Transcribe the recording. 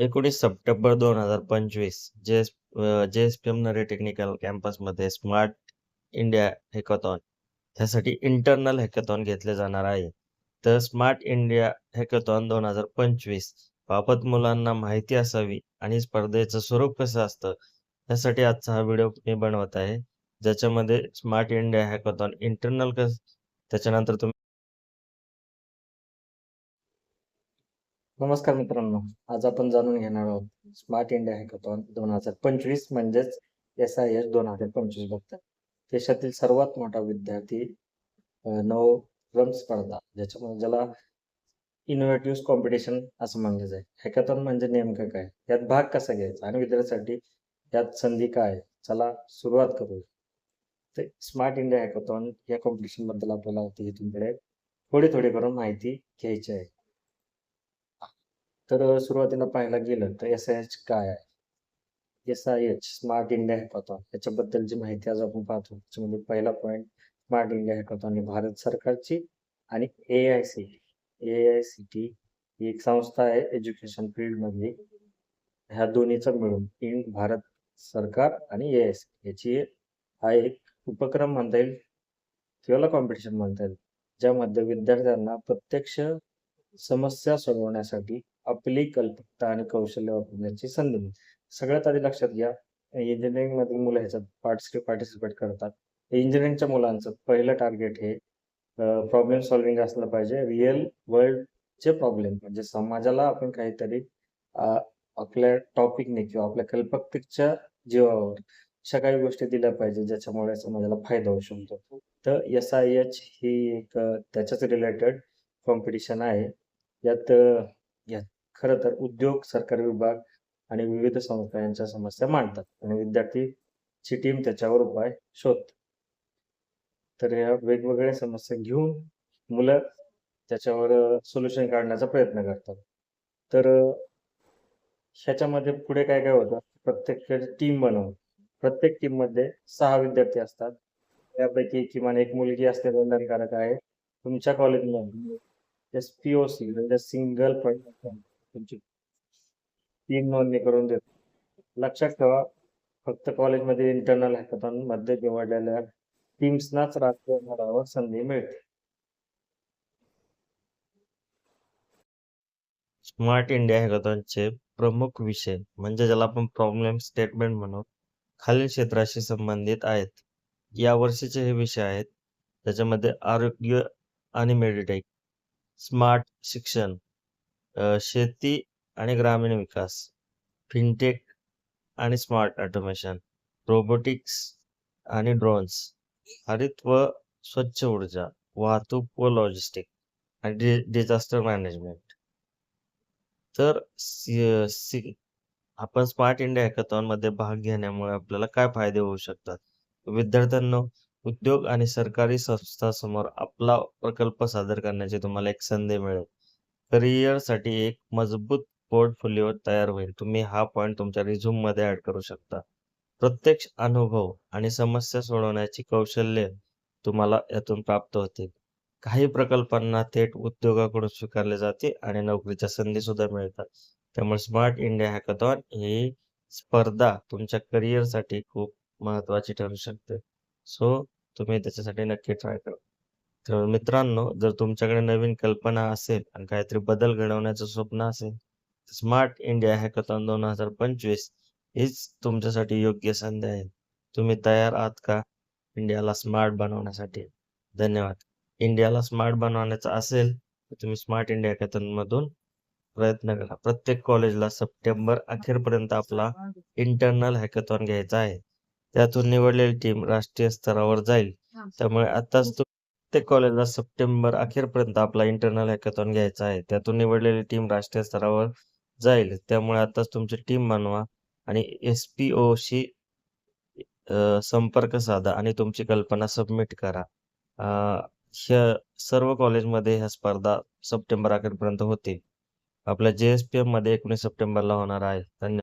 एकोणीस सप्टेंबर दोन हजार पंचवीस J S J S P M Narhe technical कॅम्पसमध्ये स्मार्ट इंडिया हॅकॅथॉन ह्यासाठी इंटरनल हॅकॅथॉन घेतले जाणार आहे. तर स्मार्ट इंडिया हॅकॅथॉन दोन हजार पंचवीस बाबत मुलांना माहिती असावी आणि स्पर्धेचं स्वरूप कसं असतं त्यासाठी आजचा हा व्हिडिओ मी बनवत आहे. ज्याच्यामध्ये स्मार्ट इंडिया हॅकॉथॉन इंटरनल कस त्याच्यानंतर तुम्ही नमस्कार मित्रांनो आज आपण जाणून घेणार आहोत स्मार्ट इंडिया हॅकॅथॉन दोन हजार पंचवीस म्हणजेच एस आय एस दोन हजार पंचवीसबद्दल देशातील सर्वात मोठा विद्यार्थी नव नवरम स्पर्धा ज्याच्यामध्ये ज्याला इनोव्हेटिव्ह कॉम्पिटिशन असं म्हणलं जाईल. हॅकॅथॉन म्हणजे नेमकं काय? यात भाग कसा घ्यायचा आणि विद्यार्थ्यांसाठी यात संधी काय? आहे? चला सुरुवात करू. ते स्मार्ट इंडिया हॅकॅथॉन या कॉम्पिटिशनबद्दल आपल्याला होती इथून थोडी थोडी करून माहिती घ्यायची आहे. तर सुरुवातीला पाहायला गेलं तर एस आय एच काय आहे? S I H smart India hackathon याच्याबद्दलची माहिती आज आपण पाहतो त्याच्यामध्ये पहिला पॉईंट स्मार्ट इंडिया हॅकॉथॉन ही भारत सरकारची आणि A I C A I C T ही एक संस्था आहे एज्युकेशन फील्डमध्ये ह्या दोन्हीचा मिळून इन भारत सरकार आणि ए आय सी याची हा एक उपक्रम म्हणता येईल किंवा कॉम्पिटिशन म्हणता येईल ज्यामध्ये विद्यार्थ्यांना प्रत्यक्ष समस्या सोडवण्यासाठी आपली कल्पकता आणि कौशल्य वापरण्याची संधी मिळते. सगळ्यात आधी लक्षात घ्या इंजिनिअरिंग मधील मुलं ह्याच्यात पार्टिसिपेट पार्टिसिपेट करतात. इंजिनिअरिंगच्या मुलांचं पहिलं टार्गेट हे प्रॉब्लेम सॉल्विंग असलं पाहिजे. रिअल वर्ल्डचे प्रॉब्लेम म्हणजे समाजाला आपण काहीतरी आपल्या टॉपिकने किंवा आपल्या कल्पकतेच्या जीवावर अशा काही गोष्टी दिल्या पाहिजे ज्याच्यामुळे समाजाला फायदा होऊ शकतो. तर एस आय एच ही एक त्याच्याच रिलेटेड कॉम्पिटिशन आहे. यात यात खरं तर उद्योग सरकारी विभाग आणि विविध संस्था यांच्या समस्या मांडतात. आणि विद्यार्थीची टीम त्याच्यावर उपाय शोधते तर या वेगवेगळ्या समस्या घेऊन मुलं त्याच्यावर सोल्युशन काढण्याचा प्रयत्न करतात. तर ह्याच्यामध्ये पुढे काय काय होतं? प्रत्येक टीम बनवून प्रत्येक टीममध्ये सहा विद्यार्थी असतात. त्यापैकी किमान एक मुलगी असणे बंधनकारक आहे. तुमच्या कॉलेजमध्ये एस सी म्हणजे सिंगल पॉईंट तुमची. तीन नोंदणी करून देतो. लक्षात ठेवा फक्त कॉलेजमध्ये इंटरनल हॅकथॉनमध्ये निवडलेल्या टीम्सनाच राष्ट्रीय स्तरावर संधी मिळते. स्मार्ट इंडिया हॅकथॉनचे प्रमुख विषय म्हणजे ज्याला आपण प्रॉब्लेम स्टेटमेंट म्हणू खालील क्षेत्राशी संबंधित आहेत. या वर्षीचे हे विषय आहेत त्याच्यामध्ये आरोग्य आणि मेडिटेक स्मार्ट शिक्षण शेती आणि ग्रामीण विकास फिनटेक आणि स्मार्ट ऑटोमेशन रोबोटिक्स आणि ड्रोन्स हरित व स्वच्छ ऊर्जा वाहतूक व लॉजिस्टिक आणि डिझास्टर मॅनेजमेंट. तर सी- सी- आपण स्मार्ट इंडिया हॅकॅथॉनमध्ये भाग घेण्यामुळे आपल्याला काय फायदे होऊ शकतात? विद्यार्थ्यांना उद्योग आणि सरकारी संस्थांसमोर आपला प्रकल्प सादर करण्याची तुम्हाला एक संधी मिळेल. करिअरसाठी एक मजबूत पोर्टफोलिओ तयार होईल. तुम्ही हा पॉईंट तुमच्या रिझ्यूममध्ये ऍड करू शकता. प्रत्यक्ष अनुभव आणि समस्या सोडवण्याची कौशल्य तुम्हाला यातून प्राप्त होतील. काही प्रकल्पांना थेट उद्योगाकडून स्वीकारले जाते आणि नोकरीच्या संधी सुद्धा मिळतात. त्यामुळे स्मार्ट इंडिया हॅकथॉन ही स्पर्धा तुमच्या करिअरसाठी खूप महत्वाची ठरू शकते. सो तुम्ही त्याच्यासाठी नक्की ट्राय करा. तर मित्रांनो जर तुमच्याकडे नवीन कल्पना असेल आणि काहीतरी बदल घडवण्याचं स्वप्न असेल स्मार्ट इंडिया हॅकॅथॉन दोन हजार पंचवीस हीच तुमच्यासाठी योग्य संधी आहे. तुम्ही तयार आहात का इंडियाला स्मार्ट बनवण्यासाठी? धन्यवाद. इंडियाला स्मार्ट बनवण्याचं असेल तर तुम्ही स्मार्ट इंडिया हॅकॅथॉन मधून प्रयत्न करा. प्रत्येक कॉलेजला सप्टेंबर अखेरपर्यंत आपला इंटरनल हॅकॅथॉन घ्यायचा आहे. त्यातून निवडलेली टीम राष्ट्रीय स्तरावर जाईल. त्यामुळे आताच तू प्रत्येक कॉलेजला सप्टेंबर अखेरपर्यंत आपला इंटरनल हॅकॅथॉन घ्यायचा आहे. त्यातून निवडलेली टीम राष्ट्रीय स्तरावर जाईल. त्यामुळे आताच तुमची टीम बनवा आणि एस पी ओ शी संपर्क साधा आणि तुमची कल्पना सबमिट करा. ह्या सर्व कॉलेजमध्ये ह्या स्पर्धा सप्टेंबर अखेरपर्यंत होतील. आपल्या जे एस पी एममध्ये एकोणीस सप्टेंबरला होणार आहे. धन्यवाद.